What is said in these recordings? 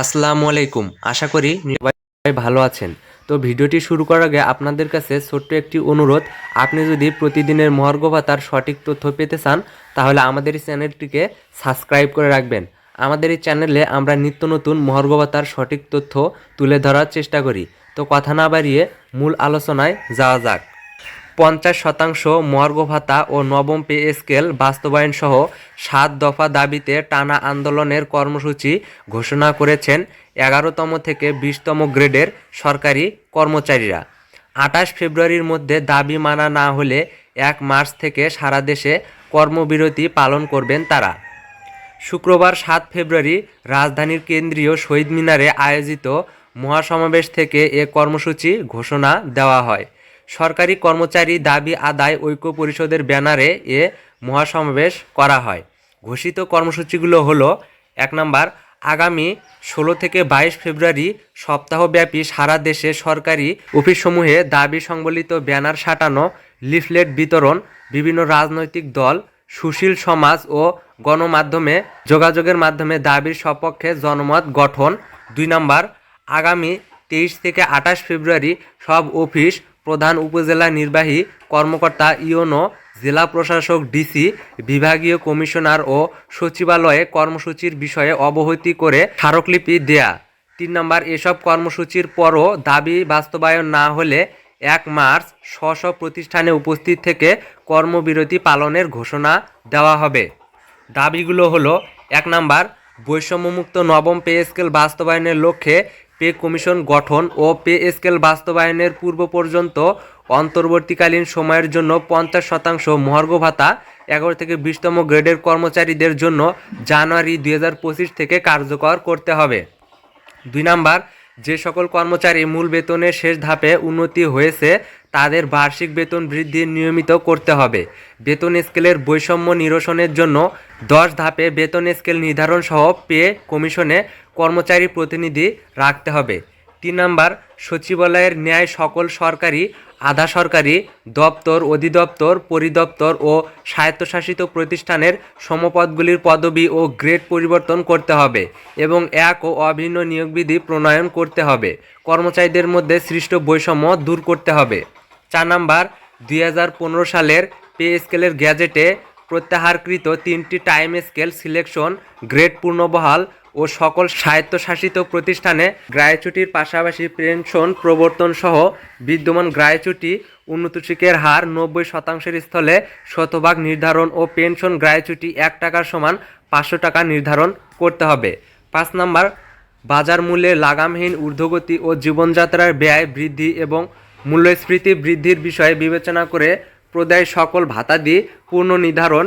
আসসালামু আলাইকুম। আশা করি সবাই ভালো আছেন। তো ভিডিওটি শুরু করার আগে আপনাদের কাছে ছোট্ট একটি অনুরোধ। আপনি যদি প্রতিদিনের মহার্ঘ ভাতার সঠিক তথ্য পেতে চান, তাহলে আমাদের এই চ্যানেলটিকে সাবস্ক্রাইব করে রাখবেন। আমাদের এই চ্যানেলে আমরা নিত্য নতুন মহার্ঘ ভাতার সঠিক তথ্য তুলে ধরার চেষ্টা করি। তো কথা না বাড়িয়ে মূল আলোচনায় যাওয়া যাক। পঞ্চাশ শতাংশ মর্গ ভাতা ও নবম পে স্কেল বাস্তবায়ন সহ সাত দফা দাবিতে টানা আন্দোলনের কর্মসূচি ঘোষণা করেছেন এগারোতম থেকে বিশতম গ্রেডের সরকারি কর্মচারীরা। আঠাশ ফেব্রুয়ারির মধ্যে দাবি মানা না হলে এক মার্চ থেকে সারা দেশে কর্মবিরতি পালন করবেন তারা। শুক্রবার সাত ফেব্রুয়ারি রাজধানীর কেন্দ্রীয় শহীদ মিনারে আয়োজিত মহাসমাবেশ থেকে এ কর্মসূচি ঘোষণা দেওয়া হয়। সরকারি কর্মচারী দাবি আদায় ঐক্য পরিষদের ব্যানারে এ মহাসমাবেশ করা হয়। ঘোষিত কর্মসূচিগুলো হলো, এক নম্বর, আগামী ষোলো থেকে বাইশ ফেব্রুয়ারি সপ্তাহব্যাপী সারা দেশে সরকারি অফিসসমূহে দাবি সংবলিত ব্যানার সাঁটানো, লিফলেট বিতরণ, বিভিন্ন রাজনৈতিক দল, সুশীল সমাজ ও গণমাধ্যমে যোগাযোগের মাধ্যমে দাবির সপক্ষে জনমত গঠন। দুই নম্বর, আগামী তেইশ থেকে আঠাশ ফেব্রুয়ারি সব অফিস প্রধান উপজেলা নির্বাহী কর্মকর্তা ইওনো জেলা প্রশাসক ডিসি, বিভাগীয় কমিশনার ও সচিবালয়ে কর্মসূচির বিষয়ে অবহিতি করে স্মারকলিপি দেয়া। তিন নম্বর, এসব কর্মসূচির পরও দাবি বাস্তবায়ন না হলে এক মার্চ স্ব প্রতিষ্ঠানে উপস্থিত থেকে কর্মবিরতি পালনের ঘোষণা দেওয়া হবে। দাবিগুলো হলো, এক নাম্বার, বৈষম্যমুক্ত নবম পে স্কেল বাস্তবায়নের লক্ষ্যে পে কমিশন গঠন ও পে স্কেল বাস্তবায়নের পূর্ব পর্যন্ত অন্তর্বর্তীকালীন সময়ের জন্য পঞ্চাশ শতাংশ মহার্ঘ ভাতা, এগারো থেকে বিশতম গ্রেডের কর্মচারীদের জন্য জানুয়ারি দুই হাজার পঁচিশ থেকে কার্যকর করতে হবে। দুই নাম্বার, যে সকল কর্মচারী মূল বেতনের শেষ ধাপে উন্নতি হয়েছে, তাদের বার্ষিক বেতন বৃদ্ধি নিয়মিত করতে হবে। বেতন স্কেলের বৈষম্য নিরসনের জন্য দশ ধাপে বেতন স্কেল নির্ধারণ সহ পে কমিশনে কর্মচারী প্রতিনিধি রাখতে হবে। তিন নাম্বার, সচিবালয়ের ন্যায় সকল সরকারি, আধা সরকারি দপ্তর, অধিদপ্তর, পরিদপ্তর ও স্বায়ত্তশাসিত প্রতিষ্ঠানের সমপদগুলির পদবি ও গ্রেড পরিবর্তন করতে হবে এবং এক ও অভিন্ন নিয়োগবিধি প্রণয়ন করতে হবে। কর্মচারীদের মধ্যে সৃষ্ট বৈষম্য দূর করতে হবে। চার নাম্বার, দুই সালের পে স্কেলের গ্যাজেটে প্রত্যাহারকৃত তিনটি টাইম স্কেল সিলেকশন, গ্রেড পূর্ণবহাল ও সকল স্বায়ত্তশাসিত প্রতিষ্ঠানে গ্রায়চুটির পাশাপাশি পেনশন প্রবর্তন সহ বিদ্যমান গ্রায়চুটি উন্নতশিকের হার নব্বই শতাংশের স্থলে শতভাগ নির্ধারণ ও পেনশন গ্রায়চুটি এক টাকার সমান পাঁচশো টাকা নির্ধারণ করতে হবে। পাঁচ নাম্বার, বাজার মূল্যে লাগামহীন ঊর্ধ্বগতি ও জীবনযাত্রার ব্যয় বৃদ্ধি এবং মূল্যস্ফীতি বৃদ্ধির বিষয়ে বিবেচনা করে প্রদায় সকল ভাতাদি পূর্ণ নির্ধারণ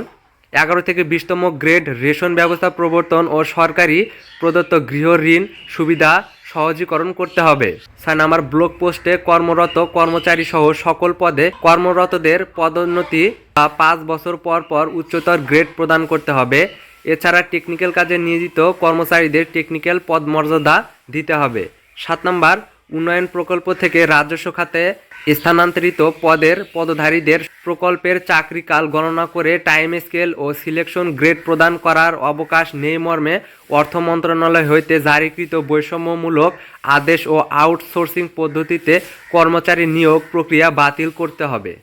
এগারো থেকে বিশতম গ্রেড রেশন ব্যবস্থা প্রবর্তন ও সরকারি প্রদত্ত গৃহ ঋণ সুবিধা সহজীকরণ করতে হবে। ছয় নাম্বার ব্লক পোস্টে কর্মরত কর্মচারী সহ সকল পদে কর্মরতদের পদোন্নতি বা পাঁচ বছর পর পর উচ্চতর গ্রেড প্রদান করতে হবে। এছাড়া টেকনিক্যাল কাজে নিয়োজিত কর্মচারীদের টেকনিক্যাল পদমর্যাদা দিতে হবে। সাত নাম্বার উন্নয়ন প্রকল্প থেকে রাজস্ব খাতে স্থানান্তরিত পদের পদধারীদের প্রকল্পের চাকরিকাল গণনা করে টাইম স্কেল ও সিলেকশন গ্রেড প্রদান করার অবকাশ নেই মর্মে অর্থ মন্ত্রণালয় হইতে জারিকৃত বৈষম্যমূলক আদেশ ও আউটসোর্সিং পদ্ধতিতে কর্মচারী নিয়োগ প্রক্রিয়া বাতিল করতে হবে।